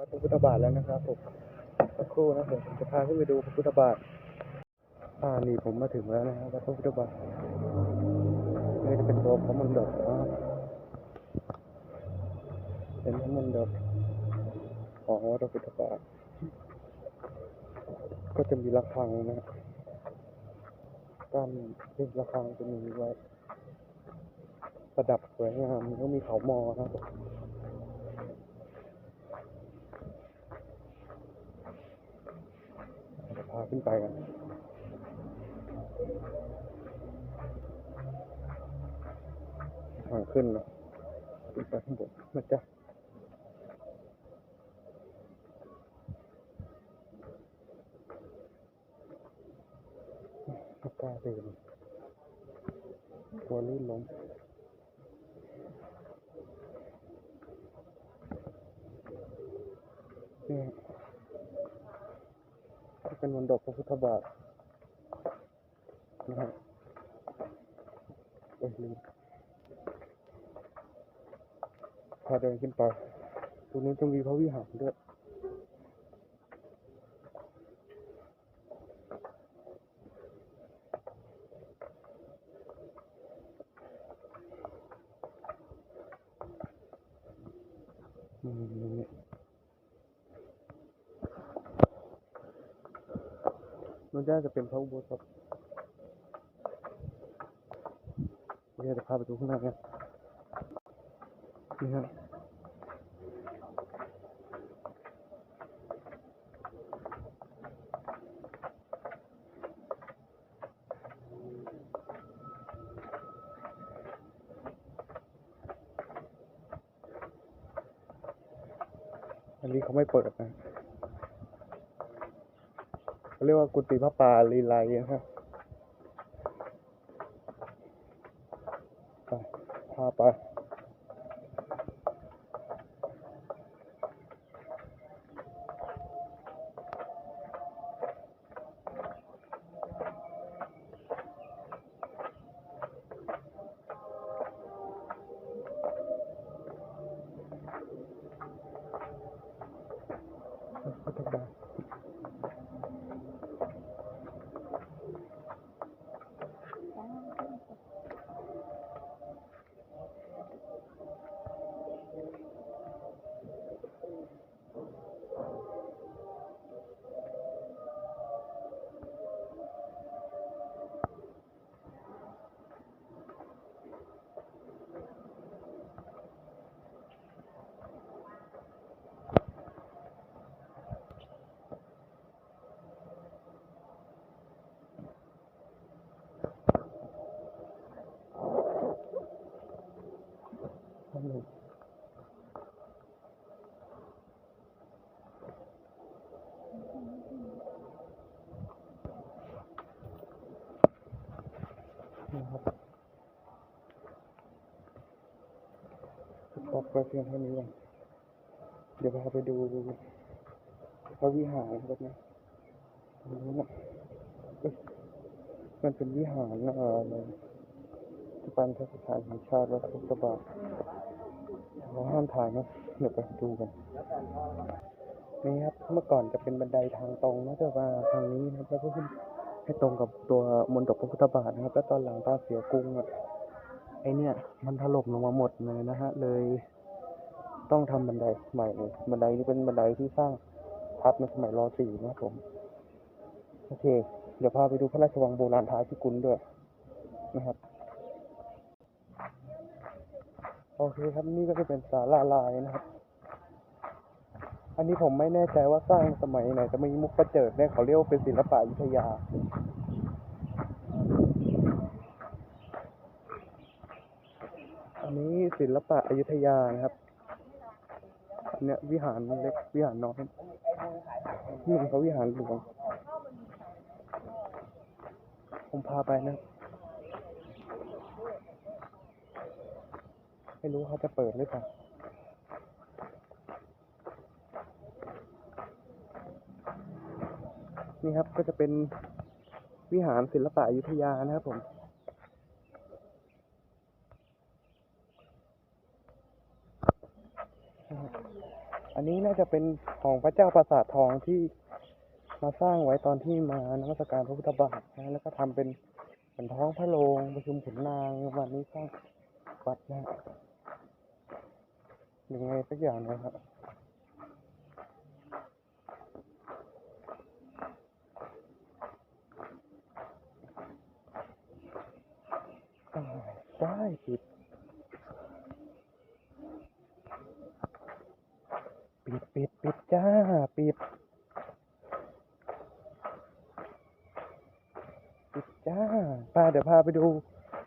วัดพระพุทธบาทแล้วนะครับผมสักครู่นะผมจะพาขึ้นไปดูพระพุทธบาทอ่านี่ผมมาถึงแล้วนะครับวัดพระพุทธบาทนี่จะเป็นตัวพระมณฑปนะครับเป็นพระมณฑปของวัดพระพุทธบาทก็จะมีระฆังนะกั้นที่ระฆังจะมีไว้ประดับสวยงามแล้วก็มีเขามอนะครับ เดี๋ยวพา ขึ้นไปกันทางขึ้นเนาะขึ้นไปข้างบนนะจ๊ะกล้าเดินกลัวลื่นล้มเนี่ก็ เป็นวันดอกพระพุทธบาทนะฮะเอ้ยลืมพาเดินขึ้นไปตรงนี้จะมีพระวิหารด้วยอืม นี่นู่นน่าจะเป็นพระอุโบสถเดี๋ยวจะพาไปดูข้างในกันนี่ฮะอันนี้เขาไม่เปิดนะ เรียกว่ากุฏิพระป่าลีไลนะครับ นะครับตอกไปเพียงเท่านี้ก่อนเดี๋ยวพาไปดูพระวิหารครับนะตรงนู้นะมันเป็นวิหารอะไรที่ปันทสถานแห่งชาติวัดพุทธบาทเราห้ามถ่ายนะเดี๋ยวไปดูกันนี่ครับเมื่อก่อนจะเป็นบันไดทางตรงนะแต่ว่าทางนี้นะครับแล้วก็ขึ้น ให้ตรงกับตัวมณฑปพระพุทธบาทนะครับ แล้วตอนหลังตอนเสียกรุงอะไอเนี่ย มันถล่มลงมาหมดเลยนะฮะ เลยต้องทำบันไดใหม่เลยบันไดนี้เป็นบันไดที่สร้างทับในสมัยรสี่นะครับผม โอเค เดี๋ยวพาไปดูพระราชวังโบราณท้ายพิกุลด้วยนะครับ โอเคครับนี่ก็จะเป็นศาลาลายนะครับ อันนี้ผมไม่แน่ใจว่าสร้างสมัยไหนแต่มีมุกประเจิดเนี่ยเขาเรียกว่าเป็นศิลปะอยุธยา อันนี้ ศิลปะอยุธยานะครับอันเนี้ยวิหารเล็กวิหารน้อยนี่เป็นเขาวิหารหลวงผมพาไปนะ ไม่รู้เขาจะเปิดหรือเปล่านี่ครับก็จะเป็นวิหารศิลปะอยุธยานะครับผม นี้น่าจะเป็นของพระเจ้าปราสาททองที่มาสร้างไว้ตอนที่มานมัสการพระพุทธบาทนะแล้วก็ทำเป็นเหมือนท้องพระโรงประชุมขุนนางวันนี้สร้างวัดนะยังไงสักอย่างนะครับอ่าได้ปิด ปิดปิดปิดจ้า ปิด ปิดจ้าป้าเดี๋ยวพาไปดู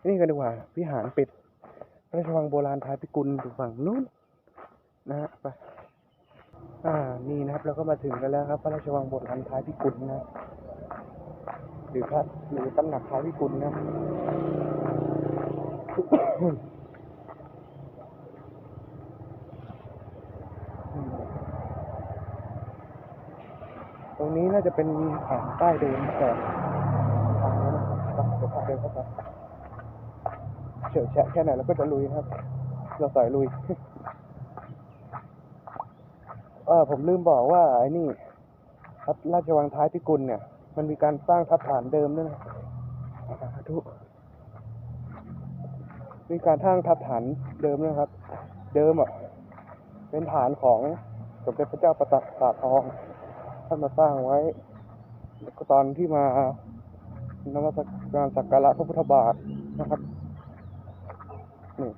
นี่กันดีกว่า วิหารปิดพระราชวังโบราณท้ายพิกุลอยู่ฝั่งนู้นนะฮะไปอ่า นี่นะครับเราก็มาถึงกันแล้วครับ พระราชวังโบราณท้ายพิกุลนะหรือพระหรือตำหนักท้ายพิกุลนะ รงนี้น่าจะเป็นแผงใต้เดินแต่ทางนั้นนะครับเดี๋ยวพาเดินเข้าไปเฉอะแฉะแค่ไหนเราก็จะลุยนะครับ เราสายลุยเออผมลืมบอกว่าไอ้นี่ทัพราชวังท้ายพิกุลเนี่ย มันมีการสร้างทัพฐานเดิมด้วยนะสาธุมีการสร้างทัพฐานเดิมนะครับ เดิมอะเป็นฐานของสมเด็จพระเจ้าประตักษาทอง ท่านมาสร้างไว้ก็ตอนที่มานมัสการสักการะพระพุทธบาทนะครับนี่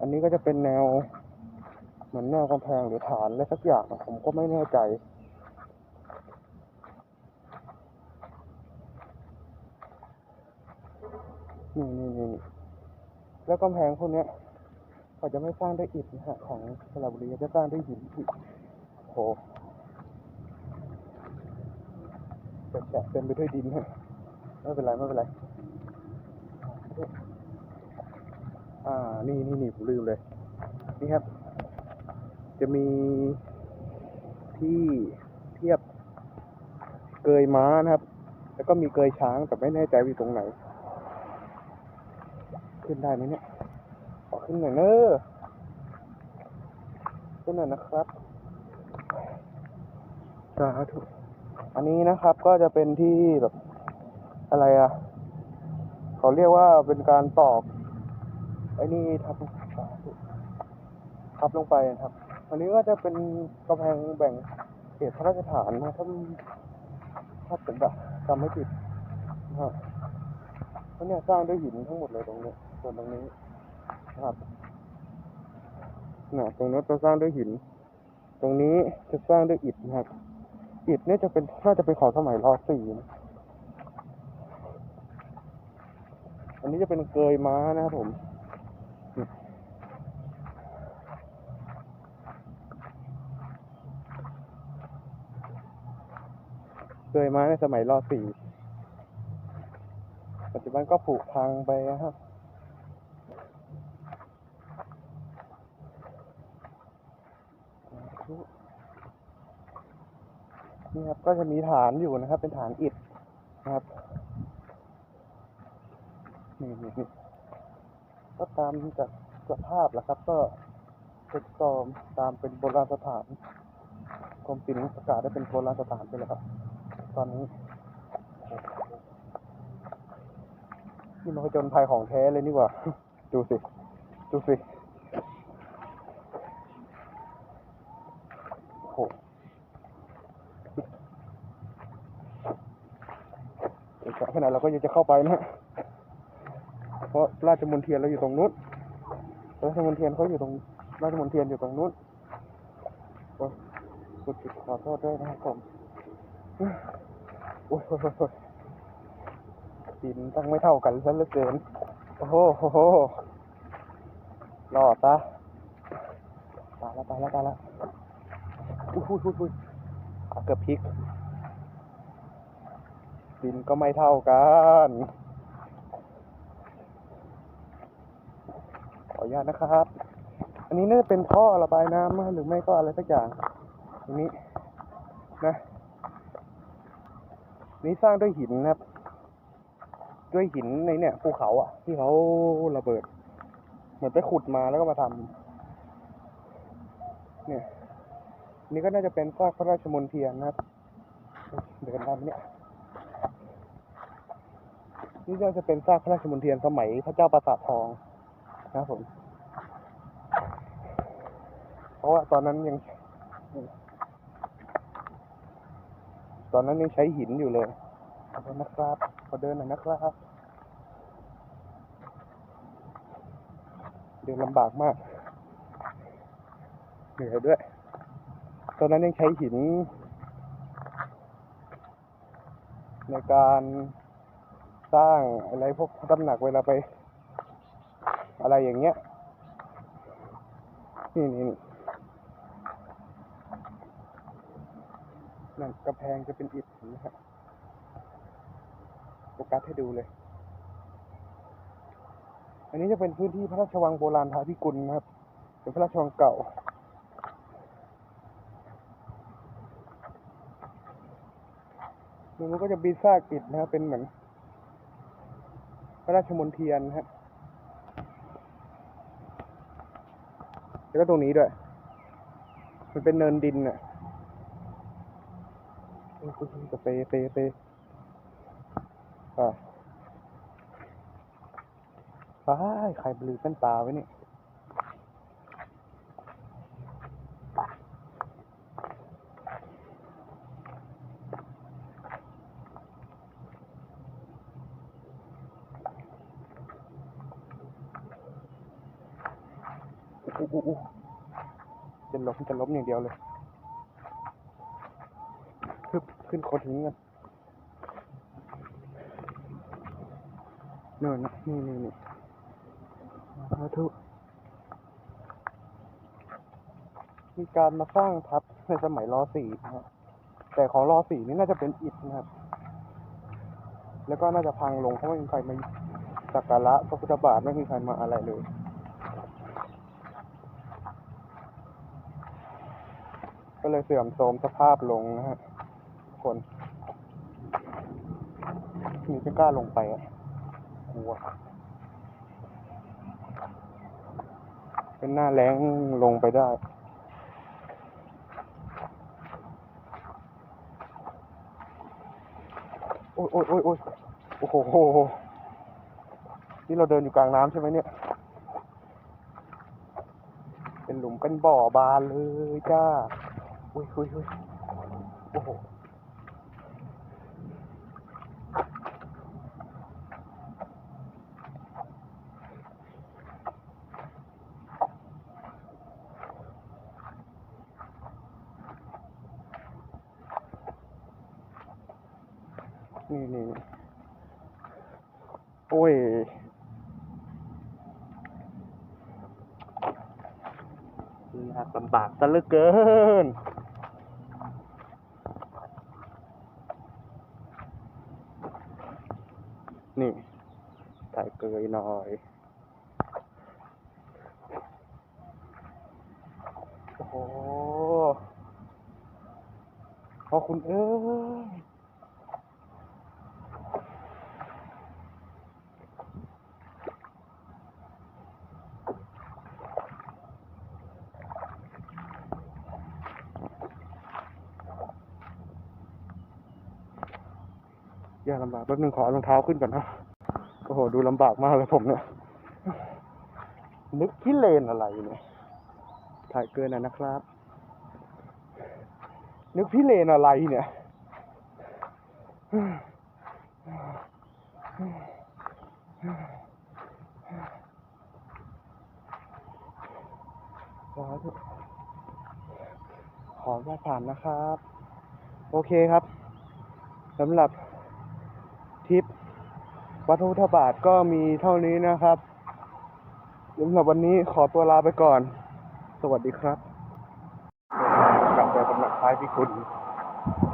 อันนี้ก็จะเป็นแนว เหมือนแนวกำแพงหรือฐานอะไรสักอย่างผมก็ไม่แน่ใจนี่นี่นี่แล้วกำแพงพวกนี้ยเขาจะไม่สร้างด้วยอิฐนะฮะของสระบุรีจะสร้างด้วยหินโห แฉะเต็มไปด้วยดินไม่เป็นไรไม่เป็นไรอ่านี่นี่นี่ผมลืมเลย นี่ครับ จะมีที่เทียบเกยม้านะครับ แล้วก็มีเกยช้างแต่ไม่แน่ใจว่าอยู่ตรงไหน ขึ้นได้ไหมเนี่ยขอขึ้นหน่อยเนอะขึ้นหน่อยนะครับสาธุ อันนี้นะครับก็จะเป็นที่แบบอะไรอะ เขาเรียกว่าเป็นการตอกไอ้นี่ทับทับลงไปนะครับ อันนี้ก็จะเป็นกำแพงแบ่งเขตพระราชฐานนะถ้าถ้าผมแบบจำไม่ผิดนะครับเพราะเนี่ยสร้างด้วยหินทั้งหมดเลยตรงนี้ส่วนตรงนี้นะครับเนี่ยตรงนี้จะสร้างด้วยหิน ตรงนี้จะสร้างด้วยอิฐนะครับ อิฐเนี่ยจะเป็นน่าจะเป็นของสมัยรอสี่นะอันนี้จะเป็นเกยม้านะครับผมเกยม้าในสมัยรอสี่ปัจจุบันก็ผุพังไปนะครับ นี่ครับก็จะมีฐานอยู่นะครับ เป็นฐานอิฐนะครับนี่นี่นี่ก็ตามจากสภาพแหละครับ ก็เป็นตอมตามเป็นโบราณสถานกรมศิลป์ประกาศได้เป็นโบราณสถานไปแล้วครับ ตอนนี้นี่มันผจญภัยของแท้เลยนี่หว่า ดูสิ ดูสิ โอ้โหเดี๋ยว ขนาดเราก็ยังจะเข้าไปนะ เพราะราชมนเทียนเราอยู่ตรงนู้น ราชมนเทียนเขาอยู่ตรง ราชมนเทียนอยู่ตรงนู้นโอ้ยกดผิดขอโทษด้วยนะครับผมโอ้ยโอ้ยโอ้ยโอ้ยดินตั้งไม่เท่ากันซะเหลือเกิน โอ้โหโอ้โหรอดตาตายแล้วตายแล้วตายแล้วอุ้ยอุ้ยอุ้ยเกือบพลิก ดินก็ไม่เท่ากันขออนุญาตนะครับ อันนี้น่าจะเป็นท่อระบายน้ำหรือไม่ก็อะไรสักอย่างตรงนี้นะนี่สร้างด้วยหินนะครับ ด้วยหินในเนี่ยภูเขาอะ ที่เขาระเบิด เหมือนไปขุดมาแล้วก็มาทำเนี่ย นี่ก็น่าจะเป็นซากพระราชมนเทียนนะครับ เดินตามเนี่ย นี่น่าจะเป็นซากพระราชมนเทียนสมัยพระเจ้าปราสาททองนะครับผม เพราะว่าตอนนั้นยัง ตอนนั้นยังใช้หินอยู่เลยขอโทษนะครับขอเดินหน่อยนะครับ เดินลำบากมากเหนื่อยด้วย ตอนนั้นยังใช้หิน ในการ สร้างอะไรพวกพระตำหนักเวลาไป อะไรอย่างเงี้ย นี่นี่นี่นั่นกำแพงจะเป็นอิฐนไหมฮะโฟกัสให้ดูเลย อันนี้จะเป็นพื้นที่พระราชวังโบราณท้าพิกุลนะครับ เป็นพระราชวังเก่ามันก็จะมีซากอิฐนะครับเป็นเหมือน พระราชมนเทียนฮะแล้วก็ตรงนี้ด้วย มันเป็นเนินดินน่ะจะเปเปเปอ่าใครบลือเส้นตาไว้เนี่ย อู้อู้อู้จะล้มจะล้มอย่างเดียวเลยขึ้นขึ้นโคดหินกันนู่นนะนี่นี่นี่สาธุมีการมาสร้างทับในสมัยรอสี่นะฮะแต่ของรอสี่นี่น่าจะเป็นอิฐนะครับ แล้วก็น่าจะพังลงเพราะไม่มีใครมาสักการะพระพุทธบาทไม่มีใครมาอะไรเลย ก็เลยเสื่อมโทรมสภาพลงนะฮะคนนี่ไม่กล้าลงไปอะกลัวเป็นหน้าแรงลงไปได้โอ้ยโอ้ยโอ้ยโอ้ยโอ้โหโหโหนี่เราเดินอยู่กลางน้ำใช่ไหมเนี่ย เป็นหลุมเป็นบ่อบานเลยจ้า อุ้ยอุ้ยอุ้ยโอ้โหนี่นี่โอ้ยยากลำบากซะเหลือเกินถ่ายเกยหน่อย โอ้โหพ อคุณเอ้ยยากลำบากแป๊บนึงขอรองเท้าขึ้นก่อนนะโอ้โห ดูลำบากมากเลยผมเนี่ย นึกที่เลนอะไรเนี่ย ถ่ายเกินนะนะครับ นึกพี่เลนอะไรเนี่ยขอเถอะขอแค่ผ่านนะครับ โอเคครับสำหรับทริปวัดพุทธบาทก็มีเท่านี้นะครับสำหรับวันนี้ขอตัวลาไปก่อน สวัสดีครับ หลับไปสำนักท้ายพิคุณ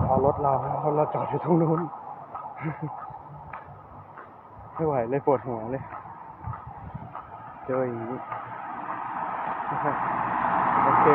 เอารถเราเอาเราจอดอยู่ตรงนู้นไม่ไหวเลยปวดหัวเลยเจออย่างนี้โอเค